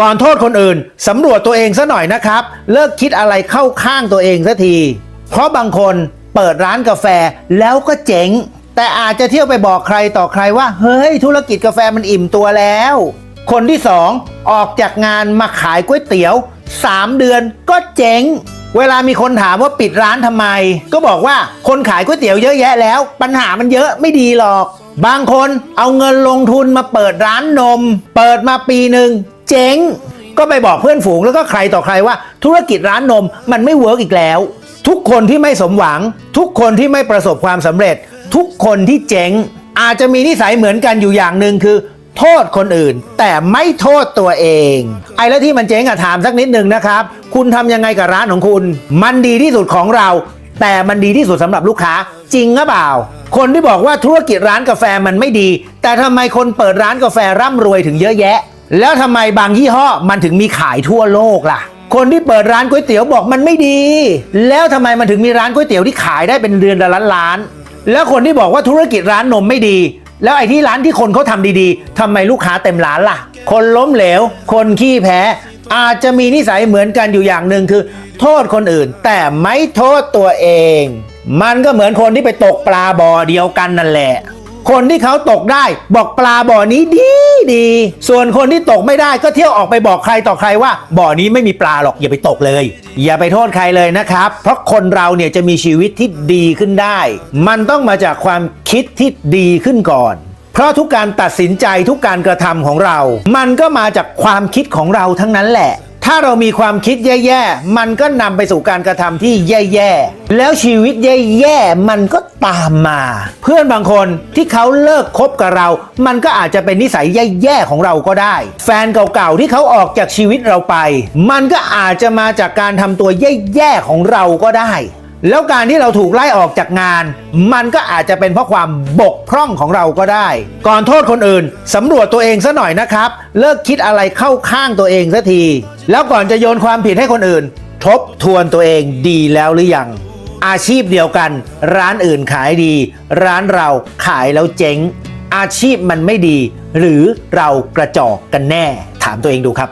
ก่อนโทษคนอื่นสำรวจตัวเองซะหน่อยนะครับ เลิกคิดอะไรเข้าข้างตัวเองสัที เพราะบางคนเปิดร้านกาแฟแล้วก็เจ๋ง แต่อาจจะเที่ยวไปบอกใครต่อใครว่า เฮ้ย ธุรกิจกาแฟมันอิ่มตัวแล้ว คนที่สองออกจากงานมาขายก๋วยเตี๋ยว 3 เดือนก็เจ๋ง เวลามีคนถามว่าปิดร้านทำไม ก็บอกว่าคนขายก๋วยเตี๋ยวเยอะแยะแล้ว ปัญหามันเยอะไม่ดีหรอก บางคนเอาเงินลงทุนมาเปิดร้านนม เปิดมาปีหนึ่ง เจ๊ง ก็ไปบอกเพื่อนฝูงแล้วก็ใครต่อใครว่า ธุรกิจร้านนมมันไม่เวิร์กอีกแล้ว ทุกคนที่ไม่สมหวัง ทุกคนที่ไม่ประสบความสำเร็จ ทุกคนที่เจ๊ง อาจจะมีนิสัยเหมือนกันอยู่อย่างหนึ่งคือ โทษคนอื่น แต่ไม่โทษตัวเอง ไอ้แล้วที่มันเจ๊งอะถามสักนิดหนึ่งนะครับ คุณทำยังไงกับร้านของคุณ มันดีที่สุดของเรา แต่มันดีที่สุดสำหรับลูกค้า จริงหรือเปล่าคนที่บอกว่าธุรกิจร้านกาแฟมันไม่ดี แต่ทำไมคนเปิดร้านกาแฟร่ำรวยถึงเยอะแยะ แล้วทำไมบางยี่ห้อมันถึงมีขายทั่วโลกล่ะ คนที่เปิดร้านก๋วยเตี๋ยวบอกมันไม่ดี แล้วทำไมมันถึงมีร้านก๋วยเตี๋ยวที่ขายได้เป็นเดือนละล้านล้าน แล้วคนที่บอกว่าธุรกิจร้านนมไม่ดี แล้วไอ้ที่ร้านที่คนเขาทำดีๆทำไมลูกค้าเต็มร้านล่ะ คนล้มเหลว คนขี้แพ้ อาจจะมีนิสัยเหมือนกันอยู่อย่างหนึ่งคือ โทษคนอื่น แต่ไม่โทษตัวเอง มันก็เหมือนคนที่ไปตกปลาบ่อเดียวกันนั่นแหละ คนที่เขาตกได้บอกปลาบ่อนี้ดีดี ส่วนคนที่ตกไม่ได้ก็เที่ยวออกไปบอกใครต่อใครว่า บ่อนี้ไม่มีปลาหรอกอย่าไปตกเลย อย่าไปโทษใครเลยนะครับ เพราะคนเราเนี่ยจะมีชีวิตที่ดีขึ้นได้ มันต้องมาจากความคิดที่ดีขึ้นก่อน เพราะทุกการตัดสินใจทุกการกระทำของเรา มันก็มาจากความคิดของเราทั้งนั้นแหละ ถ้าเรามีความคิดแย่ๆ มันก็นำไปสู่การกระทำที่แย่ๆ แล้วชีวิตแย่ๆ มันก็ตามมา เพื่อนบางคนที่เขาเลิกคบกับเรา มันก็อาจจะเป็นนิสัยแย่ๆ ของเราก็ได้ แฟนเก่าๆ ที่เขาออกจากชีวิตเราไป มันก็อาจจะมาจากการทำตัวแย่ๆ ของเราก็ได้แล้วการที่เราถูกไล่ออกจากงาน มันก็อาจจะเป็นเพราะความบกพร่องของเราก็ได้ ก่อนโทษคนอื่นสำรวจตัวเองซะหน่อยนะครับ เลิกคิดอะไรเข้าข้างตัวเองสัที แล้วก่อนจะโยนความผิดให้คนอื่น ทบทวนตัวเองดีแล้วหรือยัง อาชีพเดียวกัน ร้านอื่นขายดี ร้านเราขายแล้วเจ๊ง อาชีพมันไม่ดี หรือเรากระจอกกันแน่ ถามตัวเองดูครับ